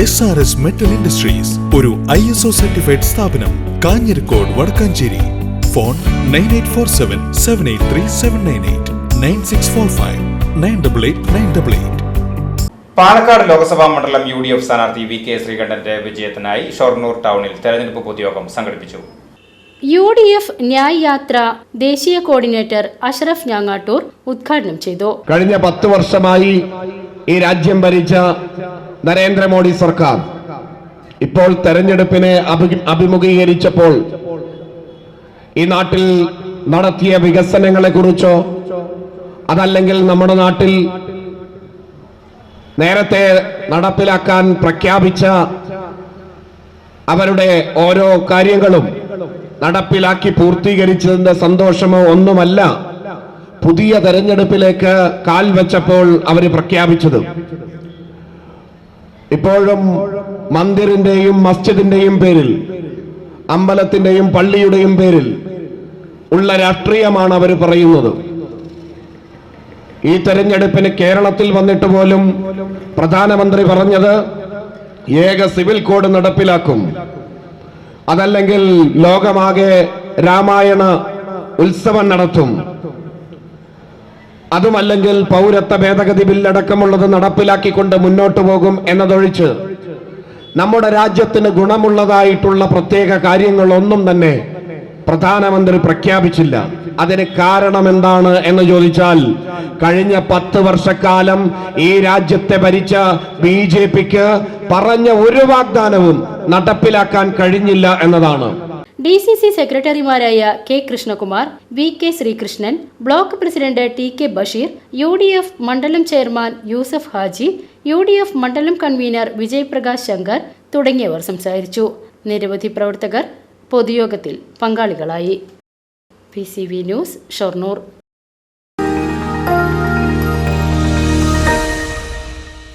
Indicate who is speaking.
Speaker 1: S R S metal industries ഒരു I S O certified സ്ഥാപനം Kanhirakode Vadakkanchery. Phone nine eight four seven seven eight three seven nine eight nine six four five nine double eight nine double eight
Speaker 2: Palakkad Lok Sabha മണ്ഡലം U D F സ്ഥാനാർത്ഥി V K ശ്രീകണ്ഠന്റെ വിജയത്തിനായി ഷൊർണൂർ ടൗണിൽ തെരഞ്ഞെടുപ്പ് പൊതുയോഗം സംഘടിപ്പിച്ചു.
Speaker 3: U D F Nyay യാത്ര ദേശീയ കോർഡിനേറ്റർ അഷ്റഫ് ഞാങ്ങാട്ടൂർ ഉദ്ഘാടനം ചെയ്തു.
Speaker 4: കഴിഞ്ഞ പത്ത് വർഷമായി ഈ രാജ്യം ഭരിച്ച നരേന്ദ്രമോദി സർക്കാർ. ഇപ്പോൾ തെരഞ്ഞെടുപ്പിനെ അഭിമുഖീകരിച്ചപ്പോൾ ഈ നാട്ടിൽ നടത്തിയ വികസനങ്ങളെ കുറിച്ചോ അതല്ലെങ്കിൽ നമ്മുടെ നാട്ടിൽ നേരത്തെ നടപ്പിലാക്കാൻ പ്രഖ്യാപിച്ച അവരുടെ ഓരോ കാര്യങ്ങളും നടപ്പിലാക്കി പൂർത്തീകരിച്ചതിന്റെ സന്തോഷമോ ഒന്നുമല്ല പുതിയ തെരഞ്ഞെടുപ്പിലേക്ക് കാൽ വെച്ചപ്പോൾ അവർ പ്രഖ്യാപിച്ചത്. ഇപ്പോഴും മന്ദിറിന്റെയും മസ്ജിദിന്റെയും പേരിൽ അമ്പലത്തിന്റെയും പള്ളിയുടെയും പേരിൽ ഉള്ള രാഷ്ട്രീയമാണ് അവർ പറയുന്നത്. ഈ തെരഞ്ഞെടുപ്പിന് കേരളത്തിൽ വന്നിട്ട് പോലും പ്രധാനമന്ത്രി പറഞ്ഞത് ഏക സിവിൽ കോഡ് നടപ്പിലാക്കും. അതല്ലെങ്കിൽ ലോകമാകെ രാമായണ ഉത്സവം നടത്തും. അതുമല്ലെങ്കിൽ പൗരത്വ ഭേദഗതി ബില്ലടക്കമുള്ളത് നടപ്പിലാക്കിക്കൊണ്ട് മുന്നോട്ടു പോകും എന്നതൊഴിച്ച് നമ്മുടെ രാജ്യത്തിന് ഗുണമുള്ളതായിട്ടുള്ള പ്രത്യേക കാര്യങ്ങളൊന്നും തന്നെ പ്രധാനമന്ത്രി പ്രഖ്യാപിച്ചില്ല. അതിന് കാരണം എന്താണ് എന്ന് ചോദിച്ചാൽ കഴിഞ്ഞ പത്ത് വർഷക്കാലം ഈ രാജ്യത്തെ ഭരിച്ച ബി ജെ പിക്ക് പറഞ്ഞ ഒരു വാഗ്ദാനവും നടപ്പിലാക്കാൻ കഴിഞ്ഞില്ല എന്നതാണ്.
Speaker 3: ഡി സി സി സെക്രട്ടറിമാരായ K Krishnakumar V K Sreekrishnan block president T K Basheer U D F മണ്ഡലം chairman Yusuf Haji U D F മണ്ഡലം കൺവീനർ വിജയപ്രകാശ് ശങ്കർ തുടങ്ങിയവർ സംസാരിച്ചു. നിരവധി പ്രവർത്തകർ പൊതുയോഗത്തിൽ പങ്കാളികളായി. P C V news Shoranur.